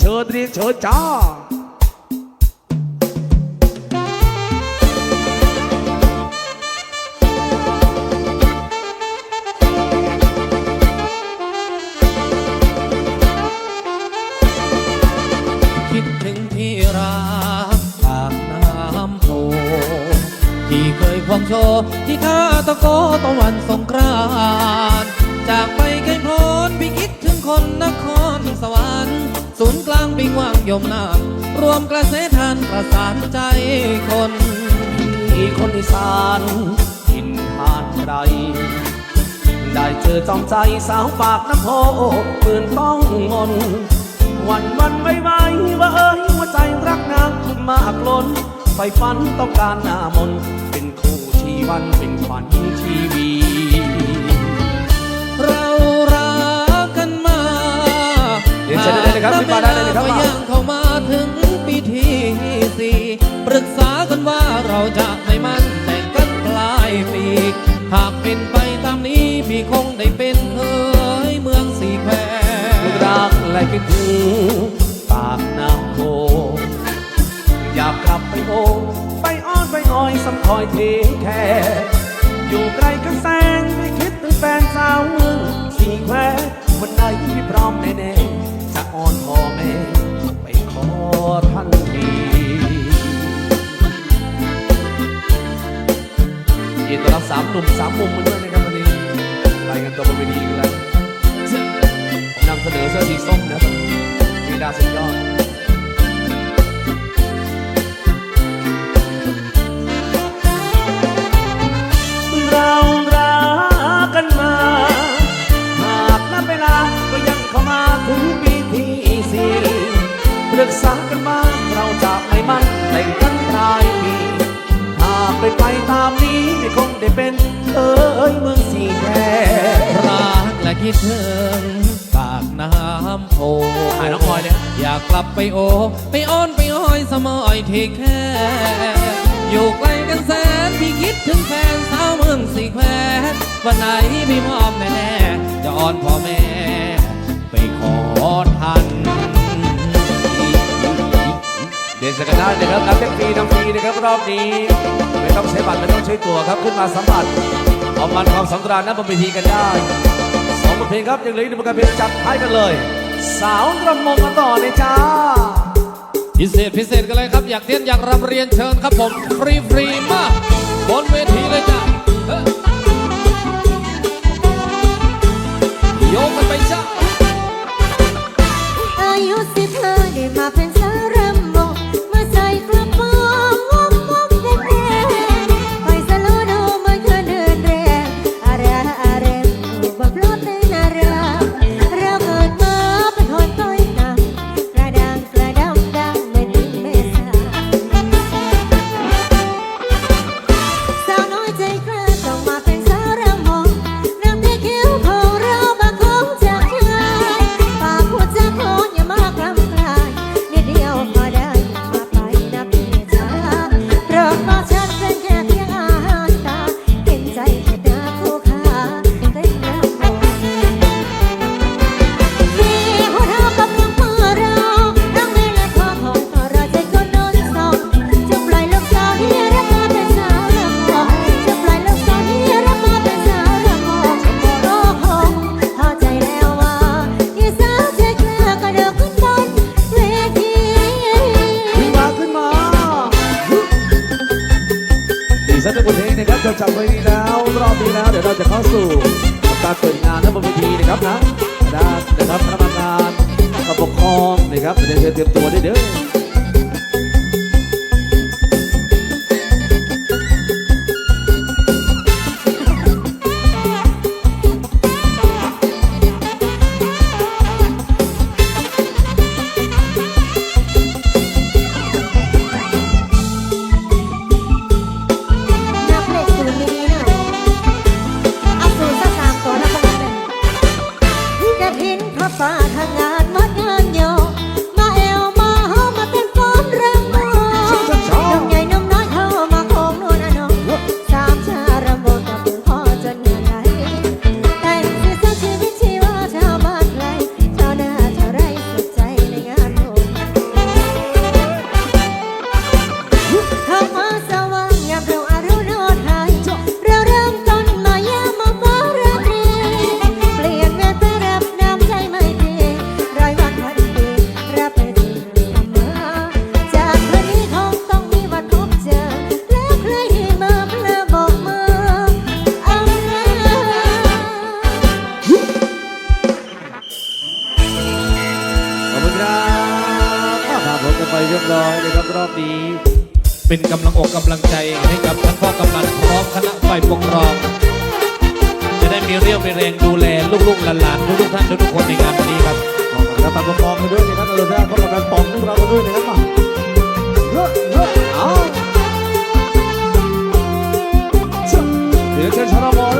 เชิญเรียกเชิญจ้าคิดถึงที่รักปากน้ำโพที่เคยควงโชว์ที่ท่าตะโกตะวันสงกรานจากไปไกลโพ้นพี่คิดถึงคนนคร ศูนย์กลางบิงว่างยมนารวมกระแสทานประสานใจคนที่คนอีสานทินทานใดได้เจอจอมใจสาวปากน้ำโพปืนต้องมนวันวันไม่ไหวว่าเอ้ยหัวใจรักนางมากล้นไฟฝันต้องการหน้ามนเป็นคู่ชีวันเป็นขวัญชีวี ครับขึ้นมาได้เลยครับก็ยังเข้ามาถึงปีที่สี่ปรึกษากันว่าเราจะไม่มั่นแต่งกันปลายปีหากเป็นไปตามนี้พี่คงได้เป็นเคยเมืองสีแควรักและคิดถึงปากน้ำโพอยากกลับไปโอไปอ้อนไปอ้อยสำคอยเทแค่อยู่ไกลกันแสงไม่คิดถึงแฟนสาวเมืองสีแคววันไหนพี่พร้อม หนุ่มสามมุมมาด้วยนะครับวันนี้รายงานตัวบนเวทีกันแล้วนำเสนอเสื้อสีส้มนะครับมีดาสุดยอดากไปตามนี้ไม่คงได้เป็นเอ้ยเมืองสีแค่รักและคิดถึงปากน้ำโพถ่ายน้องออยเนี่ยอยากกลับไปโอ ไปอ้อนไปอ้อยสมอยที่แค่ อยู่ไกลกันแสนพี่คิดถึงแฟนสาวเมืองสีแคววันไหนพี่พร้อมแน่ๆจะอ้อนพ่อแม่ ไปขอทัน เดนสกันได้นะครับรับเล่นฟรีทำฟรีนะครับรอบนี้ไม่ต้องใช้บัตรไม่ต้องใช้ตั๋วครับขึ้นมาสัมผัสเอามันความสำราญนั้นบนเวทีกันได้สองบทเพลงครับยังเหลืออีกหนึ่งบทเพลงจัดให้กันเลย สาวรำมงกันต่อเลยจ้าพิเศษพิเศษกันเลยครับ อยากเทียนอยากรำเรียนเชิญครับผมฟรีฟรีมากบนเวทีเลยจ้ะ 사람을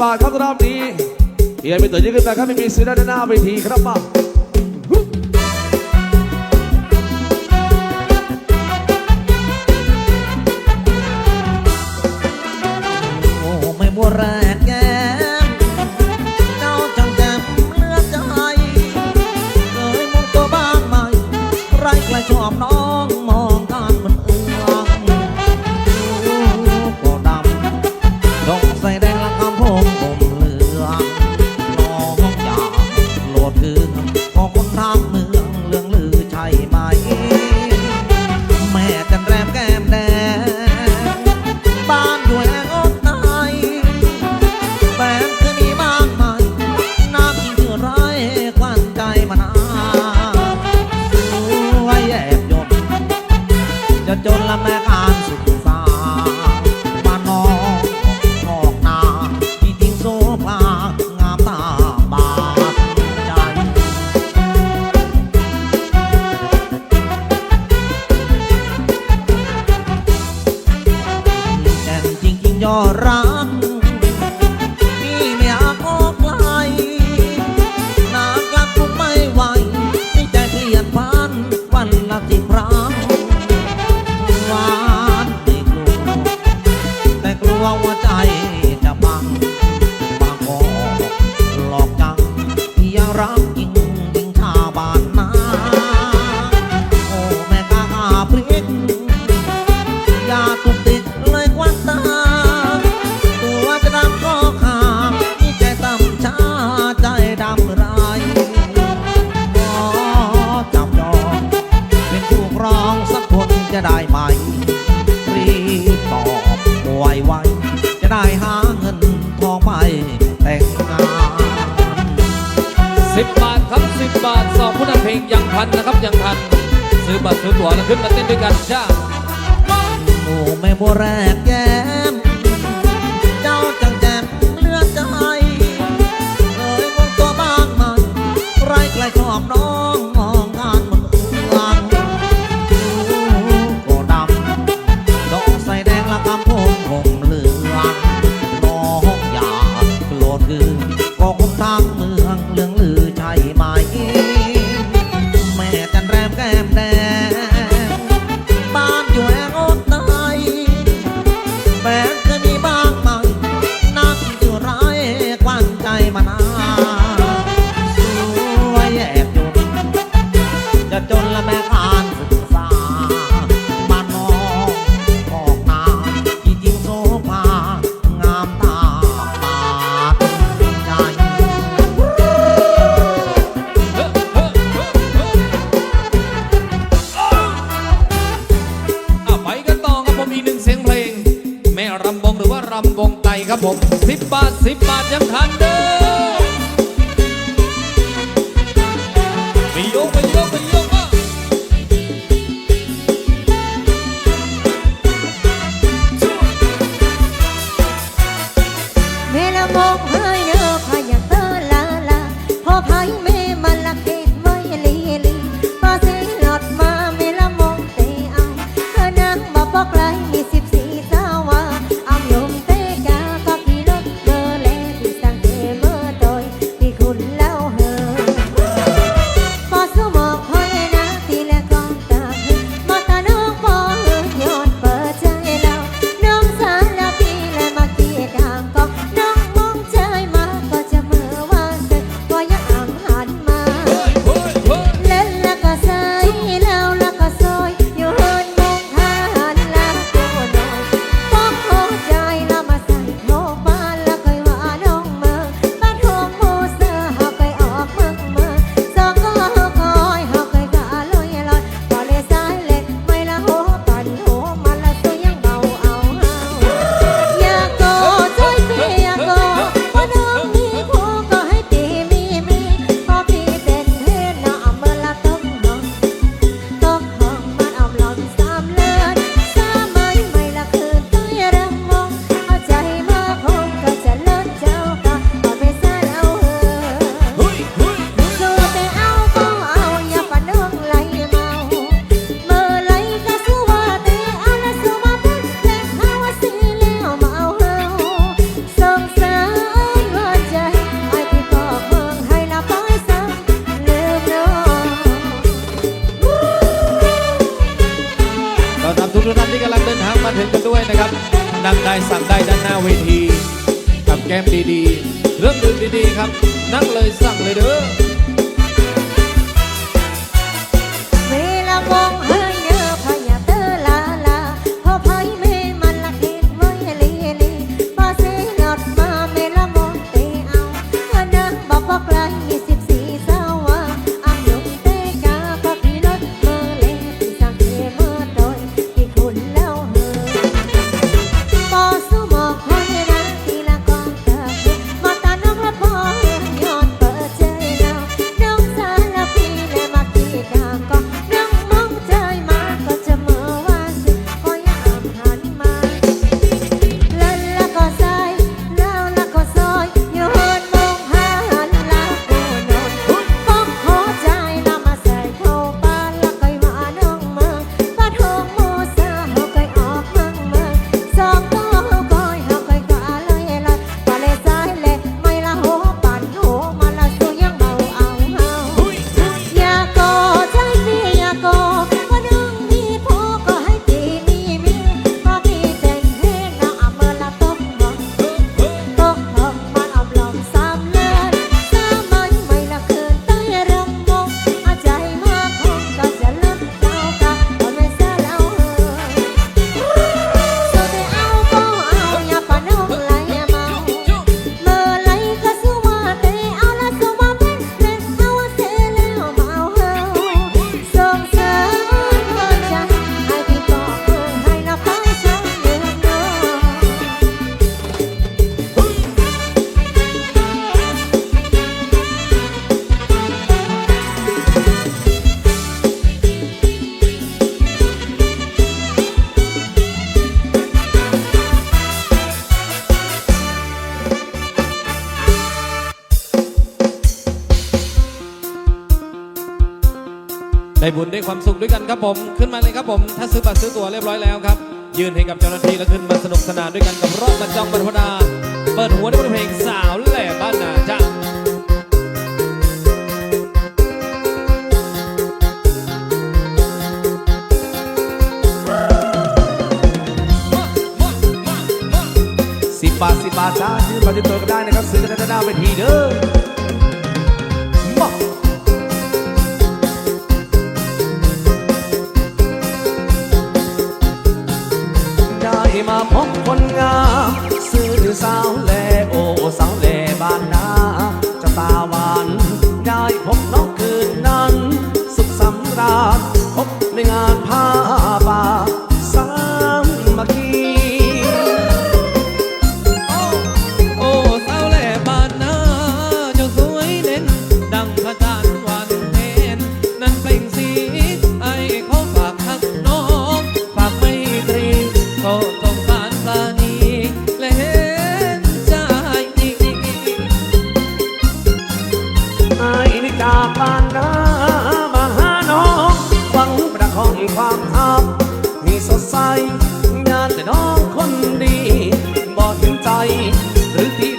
บาครับรอบนี้เฮียมีตัวยืดขึ้นไปครับไม่มีซื้อได้หน้าเวทีครับป้าบัวแรกแก้มเจ้าจังแก้มเลือดใจเคยมุ่งตัวบ้างไหมใครใครชอบน้อง สิบบาทครับสิบบาทสองผู้นำเพลงยังทันนะครับยังทัน ซื้อบัตรซื้อตั๋วแล้วขึ้นมาเต้นด้วยกันจ้าโอ้แม่โบราณแย ได้สั่งได้ด้านหน้าเวทีกับแก้มดีๆเรื่องดื่มดีๆครับ นั่งเลยสั่งเลยเด้อ บุญได้ความสุขด้วยกันครับผม ขึ้นมาเลยครับผม ถ้าซื้อบัตรซื้อตั๋วเรียบร้อยแล้วครับ ยืนให้กับเจ้าหน้าที่แล้วขึ้นมาสนุกสนานด้วยกันกับรอบประจำบรรพดา เปิดหัวด้วยเพลงสาวแหล่บ้านนาจ้าสิบบาทสิบบาทจ้ายืนมาติดตัวก็ได้นะครับ ซื้อกันได้หน้าเวทีเด้อ มาพบคนงาม ซื่อสาวแล ใสงานแต่น้องคนดีบอกถึงใจหรือที่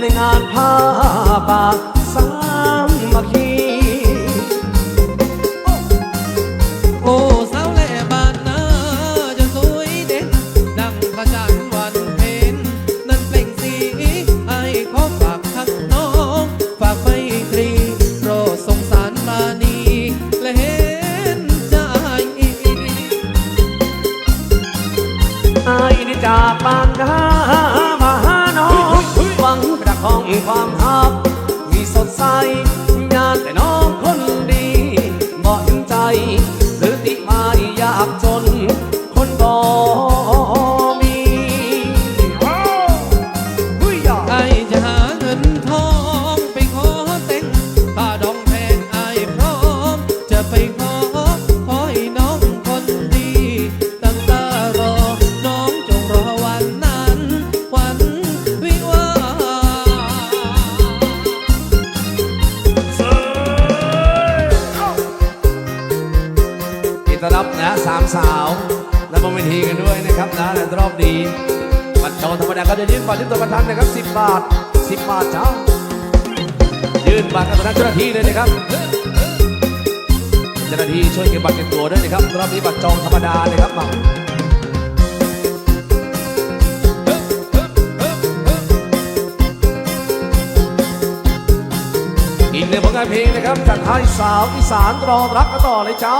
ในงานผ้า รับนะในรอบดีบัตรจองธรรมดาก็จะยื่นบัตรยื่นตัวประทันนะครับ10บบาท10บบาทเจ้ายื่นบัตรกับทางเจ้าหน้าที่เลยนะครับเจ้าหน้าที่ช่วยเก็บบัตรเก็บตัวด้วยนะครับรอบนี้บัตรจองธรรมดาเลยครับมาอีกหนึ่งผลงานเพลงนะครับจากท้ายสาวอีสานรอรักกันต่อเลยจ้า